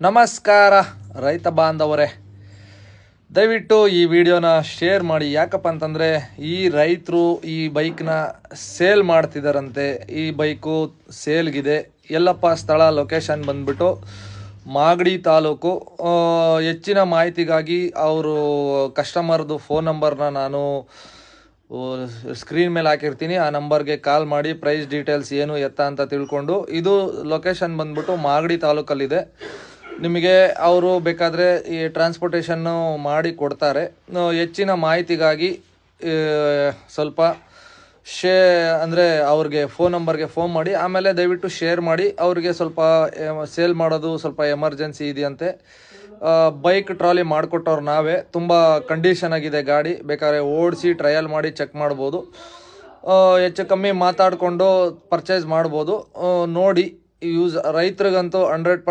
ನಮಸ್ಕಾರ, ರೈತ ಬಾಂಧವರೇ. ದಯವಿಟ್ಟು ಈ ವಿಡಿಯೋನ ಶೇರ್ ಮಾಡಿ. ಯಾಕಪ್ಪ ಅಂತಂದರೆ, ಈ ರೈತರು ಈ ಬೈಕ್ನ ಸೇಲ್ ಮಾಡ್ತಿದ್ದಾರಂತೆ ಈ ಬೈಕು ಸೇಲ್ಗಿದೆ. ಎಲ್ಲಪ್ಪ ಸ್ಥಳ, ಲೊಕೇಶನ್ ಬಂದ್ಬಿಟ್ಟು ಮಾಗಡಿ ತಾಲೂಕು. ಹೆಚ್ಚಿನ ಮಾಹಿತಿಗಾಗಿ ಅವರು ಕಸ್ಟಮರ್ದು ಫೋನ್ ನಂಬರ್ನ ನಾನು ಸ್ಕ್ರೀನ್ ಮೇಲೆ ಹಾಕಿರ್ತೀನಿ. ಆ ನಂಬರ್ಗೆ ಕಾಲ್ ಮಾಡಿ, ಪ್ರೈಸ್ ಡೀಟೇಲ್ಸ್ ಏನು ಎತ್ತ ಅಂತ ತಿಳ್ಕೊಂಡು. ಇದು ಲೊಕೇಶನ್ ಬಂದ್ಬಿಟ್ಟು ಮಾಗಡಿ ತಾಲೂಕಲ್ಲಿದೆ. ನಿಮಗೆ ಅವರು ಬೇಕಾದರೆ ಈ ಟ್ರಾನ್ಸ್ಪೋರ್ಟೇಷನ್ನು ಮಾಡಿ ಕೊಡ್ತಾರೆ. ಹೆಚ್ಚಿನ ಮಾಹಿತಿಗಾಗಿ ಸ್ವಲ್ಪ ಶೇ, ಅಂದರೆ ಅವ್ರಿಗೆ ಫೋನ್ ನಂಬರ್ಗೆ ಫೋನ್ ಮಾಡಿ, ಆಮೇಲೆ ದಯವಿಟ್ಟು ಶೇರ್ ಮಾಡಿ, ಅವ್ರಿಗೆ ಸ್ವಲ್ಪ ಸೇಲ್ ಮಾಡೋದು ಸ್ವಲ್ಪ ಎಮರ್ಜೆನ್ಸಿ ಇದೆಯಂತೆ. ಬೈಕ್ ಟ್ರಾಲಿ ಮಾಡಿಕೊಟ್ಟವ್ರು ನಾವೇ. ತುಂಬ ಕಂಡೀಷನ್ ಆಗಿದೆ ಗಾಡಿ. ಬೇಕಾದ್ರೆ ಓಡಿಸಿ ಟ್ರಯಲ್ ಮಾಡಿ ಚೆಕ್ ಮಾಡ್ಬೋದು. ಹೆಚ್ಚು ಕಮ್ಮಿ ಮಾತಾಡಿಕೊಂಡು ಪರ್ಚೇಸ್ ಮಾಡ್ಬೋದು. ನೋಡಿ ಯೂಸ್ ರೈತರಿಗಂತೂ ಹಂಡ್ರೆಡ್